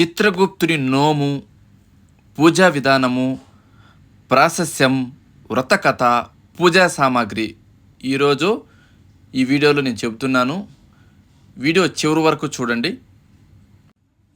చిత్రగుప్తుని నోము పూజా విధానము ప్రాశస్యం వ్రతకథ పూజా సామాగ్రి. ఈరోజు ఈ వీడియోలో నేను చెబుతున్నాను. వీడియో చివరి వరకు చూడండి.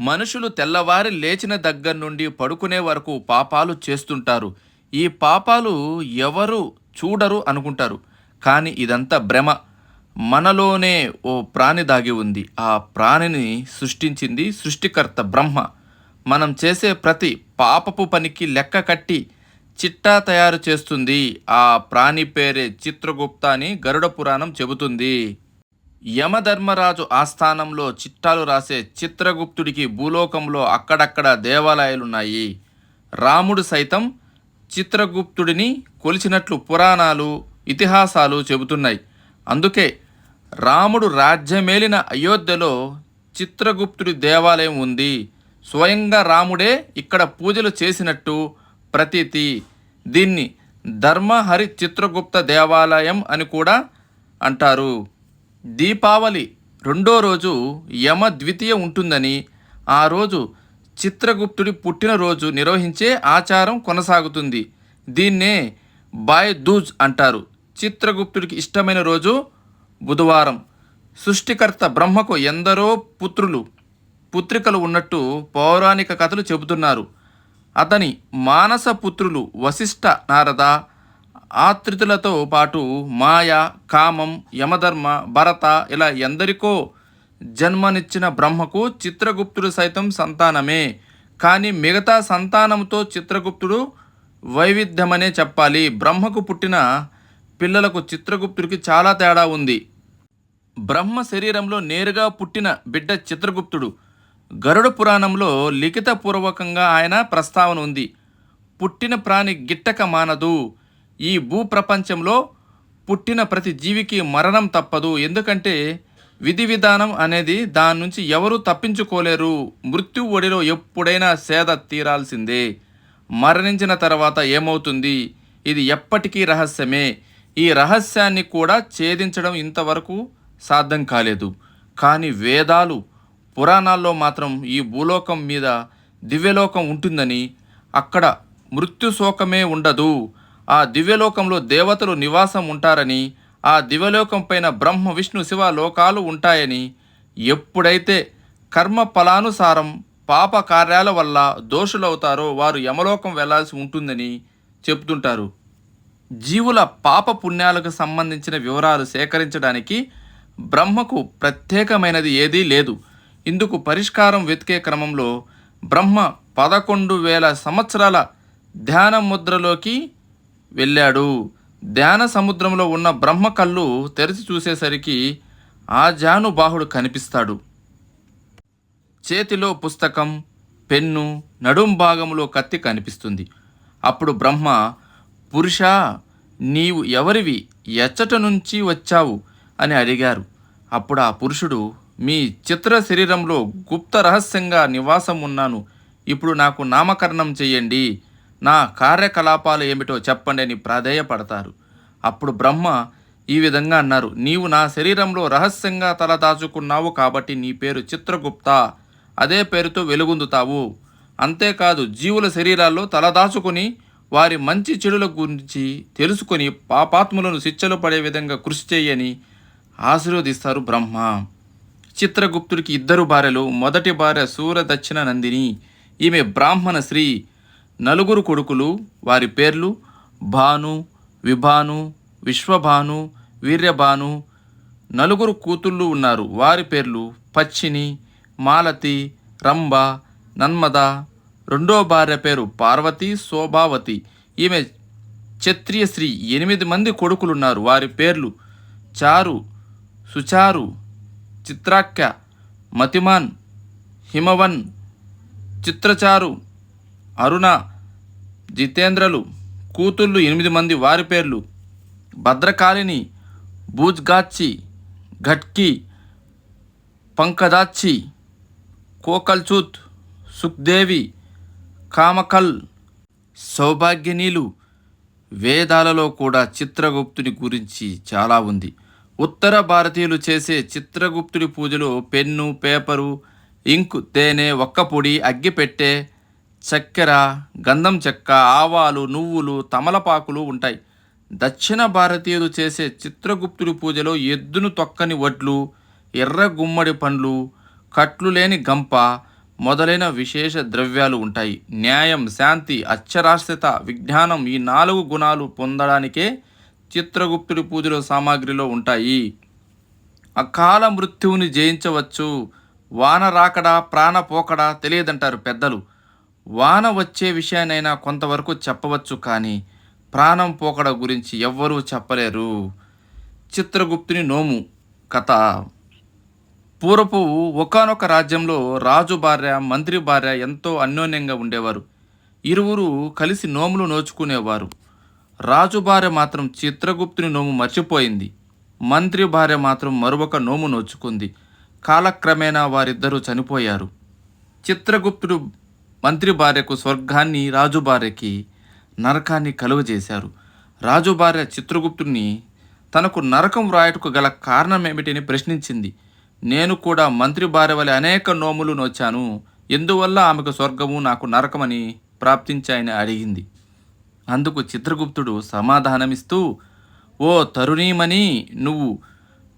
మనుషులు తెల్లవారి లేచిన దగ్గర నుండి పడుకునే వరకు పాపాలు చేస్తుంటారు. ఈ పాపాలు ఎవరు చూడరు అనుకుంటారు. కానీ ఇదంతా భ్రమ. మనలోనే ఓ ప్రాణి దాగి ఉంది. ఆ ప్రాణిని సృష్టించింది సృష్టికర్త బ్రహ్మ. మనం చేసే ప్రతి పాపపు పనికి లెక్క కట్టి చిట్టా తయారు చేస్తుంది. ఆ ప్రాణి పేరే చిత్రగుప్త అని గరుడ పురాణం చెబుతుంది. యమధర్మరాజు ఆస్థానంలో చిట్టాలు రాసే చిత్రగుప్తుడికి భూలోకంలో అక్కడక్కడ దేవాలయాలున్నాయి. రాముడు సైతం చిత్రగుప్తుడిని కొలిచినట్లు పురాణాలు ఇతిహాసాలు చెబుతున్నాయి. అందుకే రాముడు రాజ్యమేలిన అయోధ్యలో చిత్రగుప్తుడి దేవాలయం ఉంది. స్వయంగా రాముడే ఇక్కడ పూజలు చేసినట్టు ప్రతీతి. దీన్ని ధర్మహరి చిత్రగుప్త దేవాలయం అని కూడా అంటారు. దీపావళి రెండో రోజు యమ ద్వితీయ ఉంటుందని ఆ రోజు చిత్రగుప్తుడి పుట్టినరోజు నిర్వహించే ఆచారం కొనసాగుతుంది. దీన్నే బాయ్ దూజ్ అంటారు. చిత్రగుప్తుడికి ఇష్టమైన రోజు బుధవారం. సృష్టికర్త బ్రహ్మకు ఎందరో పుత్రులు పుత్రికలు ఉన్నట్టు పౌరాణిక కథలు చెబుతున్నారు. అతని మానస పుత్రులు వశిష్ఠ నారద ఆత్రితులతో పాటు మాయ కామం యమధర్మ భరత ఇలా ఎందరికో జన్మనిచ్చిన బ్రహ్మకు చిత్రగుప్తుడు సైతం సంతానమే. కానీ మిగతా సంతానంతో చిత్రగుప్తుడు వైవిధ్యమనే చెప్పాలి. బ్రహ్మకు పుట్టిన పిల్లలకు చిత్రగుప్తుడికి చాలా తేడా ఉంది. బ్రహ్మ శరీరంలో నేరుగా పుట్టిన బిడ్డ చిత్రగుప్తుడు. గరుడ పురాణంలో లిఖితపూర్వకంగా ఆయన ప్రస్తావన ఉంది. పుట్టిన ప్రాణి గిట్టక మానదు. ఈ భూప్రపంచంలో పుట్టిన ప్రతి జీవికి మరణం తప్పదు. ఎందుకంటే విధి విధానం అనేది దాని నుంచి ఎవరూ తప్పించుకోలేరు. మృత్యు ఒడిలో ఎప్పుడైనా సేద తీరాల్సిందే. మరణించిన తర్వాత ఏమవుతుంది? ఇది ఎప్పటికీ రహస్యమే. ఈ రహస్యాన్ని కూడా ఛేదించడం ఇంతవరకు సాధ్యం కాలేదు. కానీ వేదాలు పురాణాల్లో మాత్రం ఈ భూలోకం మీద దివ్యలోకం ఉంటుందని అక్కడ మృత్యుశోకమే ఉండదు. ఆ దివ్యలోకంలో దేవతలు నివాసం ఉంటారని ఆ దివ్యలోకం పైన బ్రహ్మ విష్ణు శివ లోకాలు ఉంటాయని ఎప్పుడైతే కర్మ ఫలానుసారం పాప కార్యాల వల్ల దోషులవుతారో వారు యమలోకం వెళ్ళాల్సి ఉంటుందని చెప్తుంటారు. జీవుల పాప పుణ్యాలకు సంబంధించిన వివరాలు సేకరించడానికి బ్రహ్మకు ప్రత్యేకమైనది ఏదీ లేదు. ఇందుకు పరిష్కారం వెతికే క్రమంలో బ్రహ్మ పదకొండు వేల సంవత్సరాల ధ్యాన ముద్రలోకి వెళ్ళాడు. ధ్యాన సముద్రంలో ఉన్న బ్రహ్మ కళ్ళు తెరిచి చూసేసరికి ఆ జానుబాహుడు కనిపిస్తాడు. చేతిలో పుస్తకం పెన్ను నడుం భాగంలో కత్తి కనిపిస్తుంది. అప్పుడు బ్రహ్మ పురుష నీవు ఎవరివి? ఎచ్చట నుంచి వచ్చావు. అని అడిగారు. అప్పుడు ఆ పురుషుడు మీ చిత్ర శరీరంలో గుప్త రహస్యంగా నివాసం ఉన్నాను. ఇప్పుడు నాకు నామకరణం చేయండి. నా కార్యకలాపాలు ఏమిటో చెప్పండి అని ప్రాధేయపడతారు. అప్పుడు బ్రహ్మ ఈ విధంగా అన్నారు నీవు నా శరీరంలో రహస్యంగా తలదాచుకున్నావు కాబట్టి నీ పేరు చిత్రగుప్త. అదే పేరుతో వెలుగొందుతావు. అంతేకాదు జీవుల శరీరాల్లో తలదాచుకుని వారి మంచి చెడుల గురించి తెలుసుకొని పాపాత్ములను శిక్షలు పడే విధంగా కృషి చేయని ఆశీర్వదిస్తారు బ్రహ్మ. చిత్రగుప్తుడికి ఇద్దరు భార్యలు మొదటి భార్య సూరదక్షిణ నందిని ఈమె బ్రాహ్మణ శ్రీ నలుగురు కొడుకులు వారి పేర్లు భాను విభాను విశ్వభాను వీర్యభాను నలుగురు కూతుళ్ళు ఉన్నారు. వారి పేర్లు పచ్చిని మాలతి రంభ నన్మద. రెండో భార్య పేరు పార్వతి శోభావతి. ఈమె క్షత్రియ శ్రీ ఎనిమిది మంది కొడుకులున్నారు వారి పేర్లు చారు సుచారు చిత్రాఖ్య మతిమాన్ హిమవన్ చిత్రచారు అరుణ జితేంద్రలు కూతుళ్ళు ఎనిమిది మంది వారి పేర్లు. భద్రకాళిని బూజ్గాచ్చి ఘట్కి పంకదాచ్చి కోకల్చూత్ సుఖ్దేవి కామకల్ సౌభాగ్యనీలు. వేదాలలో కూడా చిత్రగుప్తుని గురించి చాలా ఉంది. ఉత్తర భారతీయులు చేసే చిత్రగుప్తుడి పూజలో పెన్ను పేపరు ఇంకు తేనె ఒక్కపొడి అగ్గిపెట్టె చక్కెర గంధం చెక్క ఆవాలు నువ్వులు తమలపాకులు ఉంటాయి. దక్షిణ భారతీయులు చేసే చిత్రగుప్తుడి పూజలో ఎద్దును తొక్కని వడ్లు ఎర్ర గుమ్మడి పండ్లు కట్లు లేని గంప మొదలైన విశేష ద్రవ్యాలు ఉంటాయి. న్యాయం శాంతి అక్షరాస్యత విజ్ఞానం ఈ నాలుగు గుణాలు పొందడానికే చిత్రగుప్తుడి పూజలో సామాగ్రిలో ఉంటాయి. అకాల మృత్యువుని జయించవచ్చు. వాన రాకడా ప్రాణ పోకడా తెలియదంటారు పెద్దలు. వాన వచ్చే విషయానైనా కొంతవరకు చెప్పవచ్చు కానీ ప్రాణం పోకడ గురించి ఎవ్వరూ చెప్పలేరు. చిత్రగుప్తుని నోము కథ. పూర్వపు ఒకానొక రాజ్యంలో రాజు భార్య మంత్రి భార్య ఎంతో అన్యోన్యంగా ఉండేవారు. ఇరువురు కలిసి నోములు నోచుకునేవారు. రాజు భార్య మాత్రం చిత్రగుప్తుని నోము మర్చిపోయింది. మంత్రి భార్య మాత్రం మరొక నోము నోచుకుంది. కాలక్రమేణా వారిద్దరూ చనిపోయారు. చిత్రగుప్తుడు మంత్రి భార్యకు స్వర్గాన్ని రాజు భార్యకి నరకాన్ని కలువజేశారు రాజు భార్య చిత్రగుప్తుని తనకు నరకం వ్రాయటకు గల కారణమేమిటిని ప్రశ్నించింది. నేను కూడా మంత్రి భార్య వలె అనేక నోములు నోచాను. ఎందువల్ల ఆమెకు స్వర్గము నాకు నరకమని ప్రాప్తించాయని అడిగింది. అందుకు చిత్రగుప్తుడు సమాధానమిస్తూ ఓ తరుణీమణి నువ్వు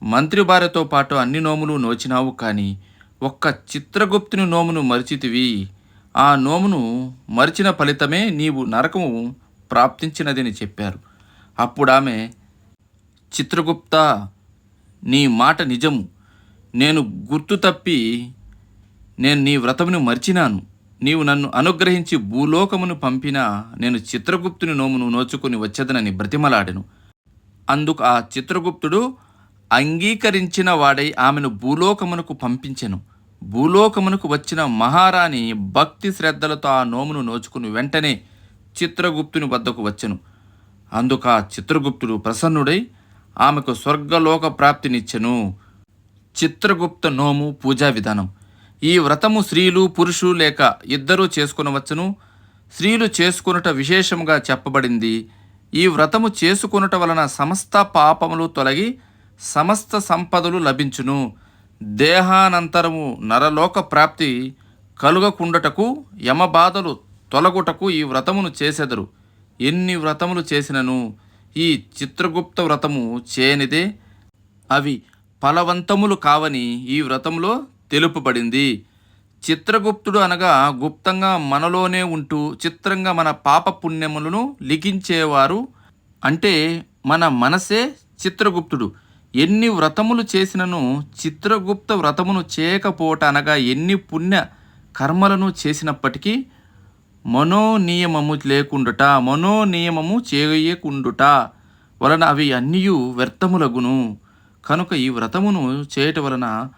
మంత్రి భార్యతో పాటు అన్ని నోములు నోచినావు కానీ ఒక్క చిత్రగుప్తుని నోమును మరిచితివి. ఆ నోమును మరిచిన ఫలితమే నీవు నరకము ప్రాప్తించినదని చెప్పారు. అప్పుడు ఆమె చిత్రగుప్త నీ మాట నిజము. నేను గుర్తు తప్పి నేను నీ వ్రతమును మరిచినాను. నీవు నన్ను అనుగ్రహించి భూలోకమును పంపినా నేను చిత్రగుప్తుని నోమును నోచుకుని వచ్చేదనని బ్రతిమలాడెను. అందుకు ఆ చిత్రగుప్తుడు అంగీకరించిన వాడై ఆమెను భూలోకమునకు పంపించెను. భూలోకమునకు వచ్చిన మహారాణి భక్తి శ్రద్ధలతో ఆ నోమును నోచుకుని వెంటనే చిత్రగుప్తుని వద్దకు వచ్చెను. అందుకు ఆ చిత్రగుప్తుడు ప్రసన్నుడై ఆమెకు స్వర్గలోక ప్రాప్తినిచ్చెను. చిత్రగుప్త నోము పూజా విధానం. ఈ వ్రతము స్త్రీలు పురుషులు లేక ఇద్దరూ చేసుకునవచ్చును. స్త్రీలు చేసుకునుట విశేషముగా చెప్పబడింది. ఈ వ్రతము చేసుకునుట వలన సమస్త పాపములు తొలగి సమస్త సంపదలు లభించును. దేహానంతరము నరలోక ప్రాప్తి కలుగకుండటకు యమబాధలు తొలగుటకు ఈ వ్రతమును చేసెదరు. ఎన్ని వ్రతములు చేసినను? ఈ చిత్రగుప్త వ్రతము చేయనిదే అవి ఫలవంతములు కావని ఈ వ్రతంలో తెలుపబడింది. చిత్రగుప్తుడు అనగా గుప్తంగా మనలోనే ఉంటూ చిత్రంగా మన పాప పుణ్యములను లిఖించేవారు. అంటే మన మనసే చిత్రగుప్తుడు. ఎన్ని వ్రతములు చేసినను చిత్రగుప్త వ్రతమును చేయకపోవట అనగా ఎన్ని పుణ్య కర్మలను చేసినప్పటికీ మనోనియమము లేకుండుట మనోనియమము చేయకుండుట వలన అవి అన్నీ వ్యర్థములగును. కనుక ఈ వ్రతమును చేయట వలన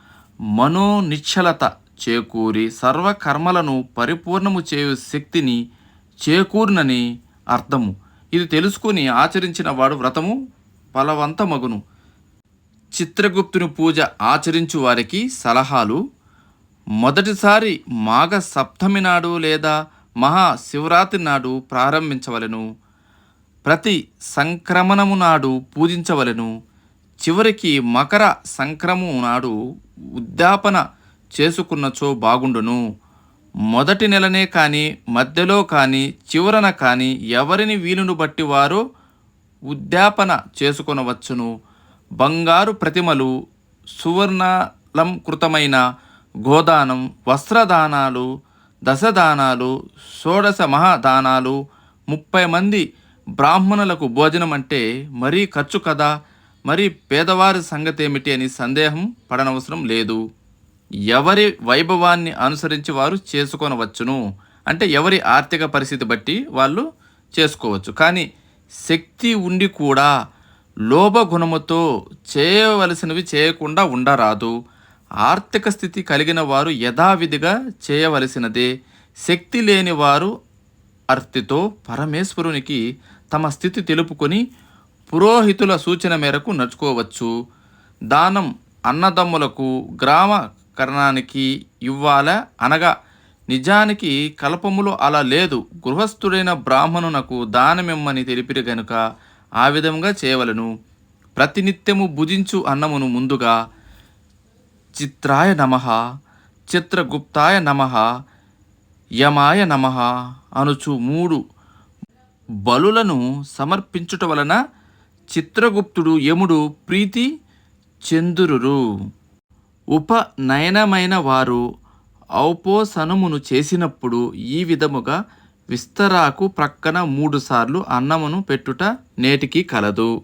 మనోనిశ్చలత చేకూరి సర్వకర్మలను పరిపూర్ణము చేయు శక్తిని చేకూర్నని అర్థము. ఇది తెలుసుకుని ఆచరించిన వాడు వ్రతము ఫలవంతమగును చిత్రగుప్తుని పూజ ఆచరించు వారికి సలహాలు మొదటిసారి మాఘ సప్తమి నాడు లేదా మహా శివరాత్రి నాడు ప్రారంభించవలెను ప్రతి సంక్రమణము నాడు పూజించవలెను చివరికి మకర సంక్రము నాడు ఉద్యాపన చేసుకున్నచో బాగుండును. మొదటి నెలనే కానీ మధ్యలో కానీ చివరన కానీ ఎవరిని వీలును బట్టి వారు ఉద్యాపన చేసుకొనవచ్చును. బంగారు ప్రతిమలు సువర్ణలంకృతమైన గోదానం వస్త్రదానాలు దశదానాలు షోడశ మహాదానాలు ముప్పై మంది బ్రాహ్మణులకు భోజనం అంటే మరీ ఖర్చు కదా? మరి పేదవారి సంగతి ఏమిటి అని సందేహం పడనవసరం లేదు. ఎవరి వైభవాన్ని అనుసరించి వారు చేసుకొనవచ్చును. అంటే ఎవరి ఆర్థిక పరిస్థితి బట్టి వాళ్ళు చేసుకోవచ్చు. కానీ శక్తి ఉండి కూడా లోభగుణముతో చేయవలసినవి చేయకుండా ఉండరాదు. ఆర్థిక స్థితి కలిగిన వారు యథావిధిగా చేయవలసినదే. శక్తి లేని వారు అర్తితో పరమేశ్వరునికి తమ స్థితి తెలుపుకొని పురోహితుల సూచన మేరకు నడుచుకోవచ్చు. దానం అన్నదమ్ములకు గ్రామ కరణానికి ఇవ్వాల అనగా నిజానికి కల్పములో అలా లేదు. గృహస్థుడైన బ్రాహ్మణునకు దానమిమ్మని తెలిపిరు గనుక ఆ విధంగా చేయవలను. ప్రతినిత్యము భుజించు అన్నమును ముందుగా చిత్రాయ నమ చిత్రగుప్తాయ నమ యమాయ నమ అనుచు మూడు బలులను సమర్పించుట వలన చిత్రగుప్తుడు యముడు ప్రీతి చెందురురు. ఉపనయనమైన వారు ఔపోసనమును చేసినప్పుడు ఈ విధముగా విస్తరాకు ప్రక్కన మూడుసార్లు అన్నమును పెట్టుట నేటికి కలదు.